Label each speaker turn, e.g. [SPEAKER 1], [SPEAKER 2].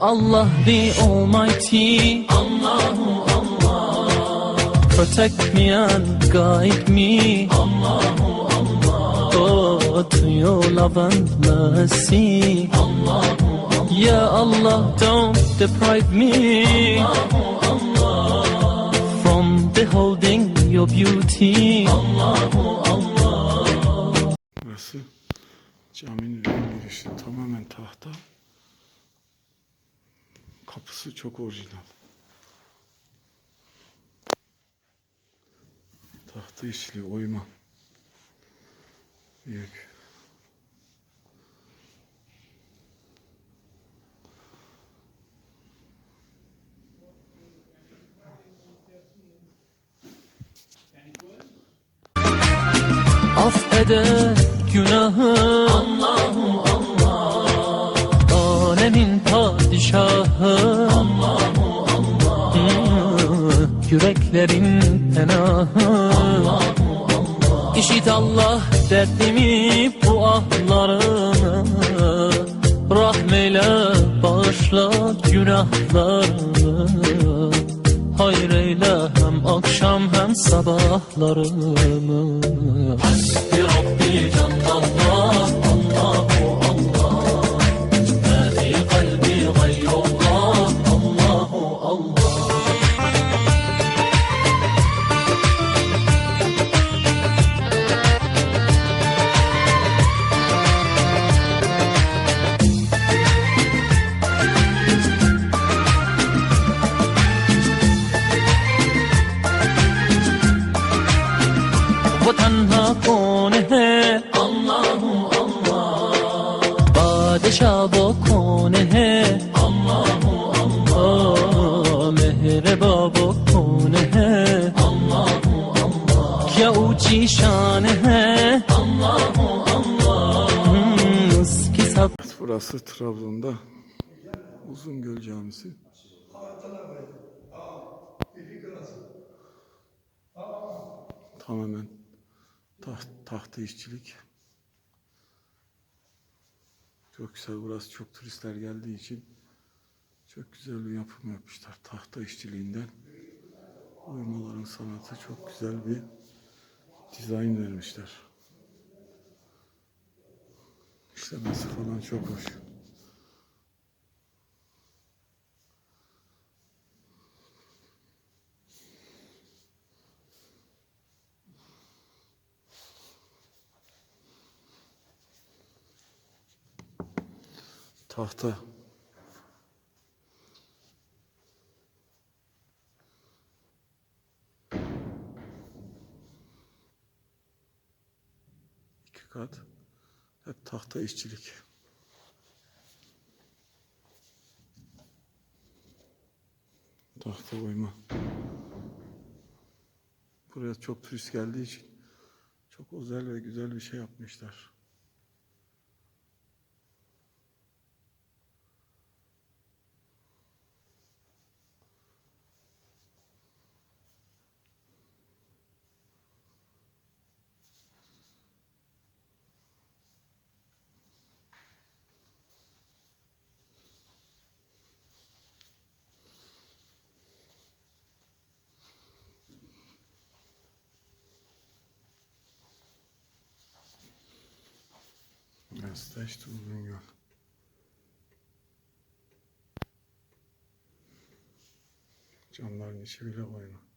[SPEAKER 1] Allah the Almighty, Allahu Allah. Protect me and guide me, Allahu Allah. Oh, to your love and mercy, Allahu Allah. Ya Allah, don't deprive me, Allahu Allah. From beholding your beauty, Allahu Allah.
[SPEAKER 2] Burası caminin girişi tamamen tahta. Kapısı çok orijinal. Tahta işli oyma. Büyük.
[SPEAKER 1] affeder günahı Alemin padişahı Allahu Allah Yüreklerin penahı. Allahu Allah İşit Allah derdimi bu ahlarımı. Rahmeyle bağışla günahlarımı. Hayır eyle hem akşam hem sabahlarımı. Hasbi Rabbi Cennet خوشا بکنه الله الله مهر بابا کنه الله الله کیا او چی شانه الله الله
[SPEAKER 2] Burası Trabzon'da Uzungöl Camisi. Tamamen taht, tahtı işçilik. Çok güzel. Burası çok turistler geldiği için çok güzel bir yapım yapmışlar. Tahta işçiliğinden oymaların sanatı çok güzel bir dizayn vermişler. İşlemesi falan çok hoş. Tahta. İki kat. Hep tahta işçilik. Tahta oyma. Buraya çok turist geldiği için çok özel ve güzel bir şey yapmışlar. Burası da işte uzun yol. Camların içi bile oyma.